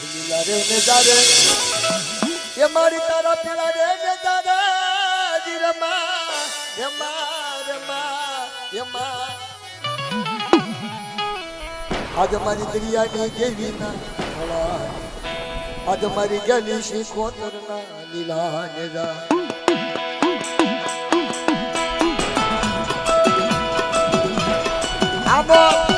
રે નેજારે એ મારી તારા પીલા રે નેજારે જીરમા રમા રમા રમા આજ મારી દરિયાની દેવી ના ખળા આજ મારી ગેલી શીખો તરના લીલા નેજા આબો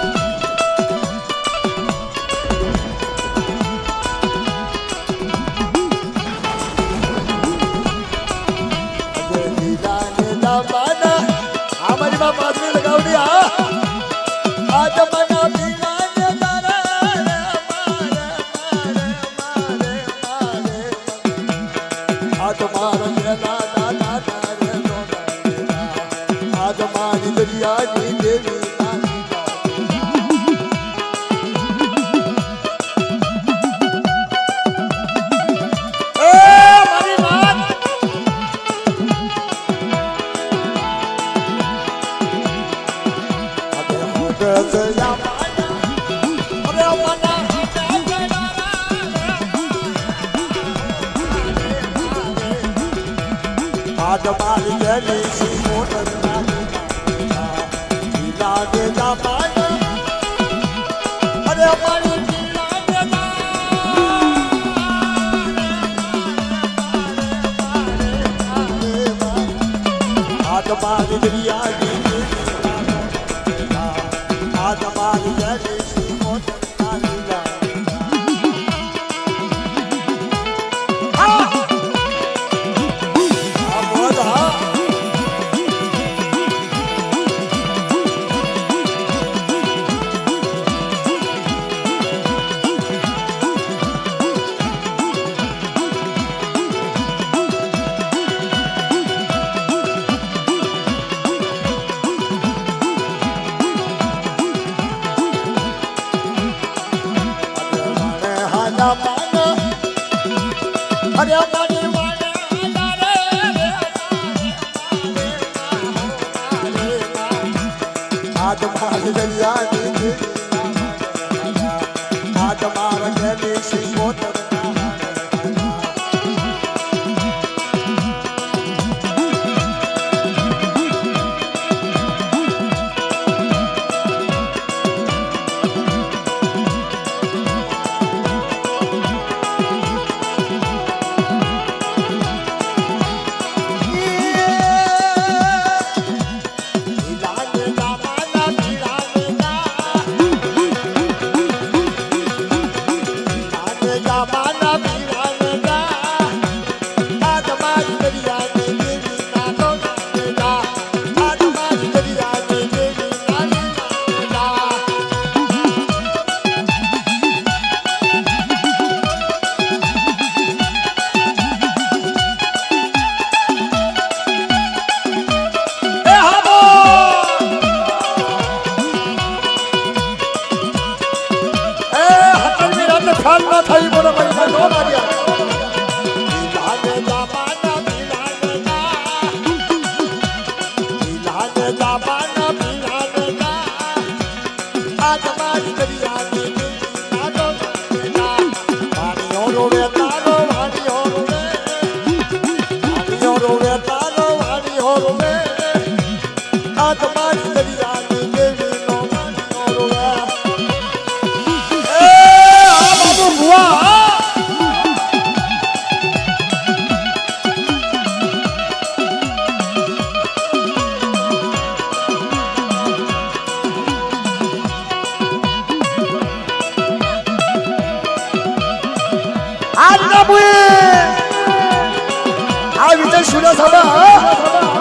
લાજ માલિયની સિમોટના પાણી અરે بعد محل الليالي 看那太。બાપુ આ વિજય સુરા સાબા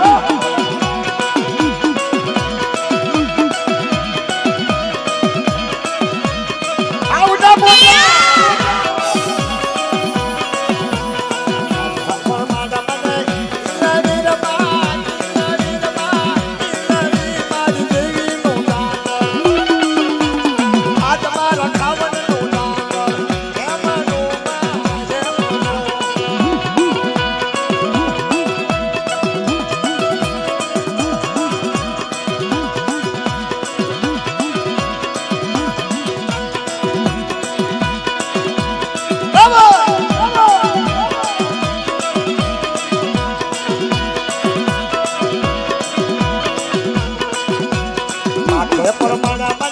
એ પરમાણા